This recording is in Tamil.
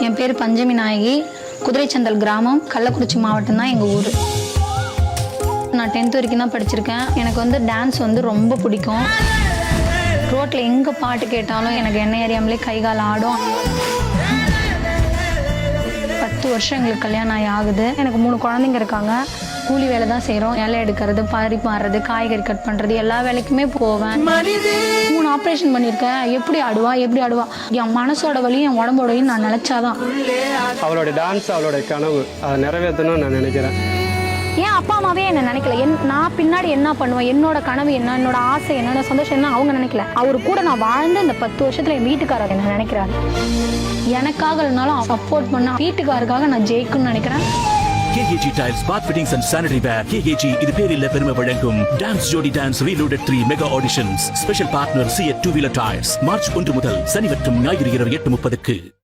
என் பேர் பஞ்சமி நாயகி. குதிரைச்சந்தல் கிராமம். கள்ளக்குறிச்சி மாவட்டம் தான் எங்கள் ஊர். நான் டென்த் வரைக்கும் தான் படிச்சிருக்கேன். எனக்கு வந்து டான்ஸ் வந்து ரொம்ப பிடிக்கும். ரோட்டில் எங்கே பாட்டு கேட்டாலும் எனக்கு என்ன ஏரியாமலே கை கால் ஆடும். பத்து வருஷம் எங்களுக்கு கல்யாணம் ஆகி ஆகுது. எனக்கு மூணு குழந்தைங்க இருக்காங்க. கூலி வேலை தான் செய்கிறோம் இலை எடுக்கிறது பறிப்பு மாறுறது காய்கறி கட் பண்ணுறது எல்லா வேலைக்குமே போவேன். மூணு ஆப்ரேஷன் பண்ணியிருக்கேன். எப்படி ஆடுவா எப்படி ஆடுவா? என் மனசோட வலியும் என் உடம்போட வலியும் நான் நினச்சாதான். அவளோட டான்ஸ் அவளோட கனவு அதை நிறைவேற்றணும்னு நான் நினைக்கிறேன். ஏன் அப்பா அம்மாவே என்ன நினைக்கல. என் நான் பின்னாடி என்ன பண்ணுவேன் என்னோட கனவு என்ன என்னோட ஆசை என்னோட சந்தோஷம் என்ன அவங்க நினைக்கல. அவர் கூட நான் வாழ்ந்த இந்த பத்து வருஷத்துல என் வீட்டுக்காரர் என்ன நினைக்கிறாரு. எனக்காக இல்லைனாலும் சப்போர்ட் பண்ண வீட்டுக்காருக்காக நான் ஜெயிக்கணும்னு நினைக்கிறேன். KAG tiles bath fittings and Sanitary Ware. KAG இது பேரில் பெருமை வழங்கும். Dance Jodi dance reloaded three mega auditions special partner C two wheeler tyres March ஒன்று முதல் சனி மற்றும் ஞாயிறு இரவு எட்டு முப்பதுக்கு.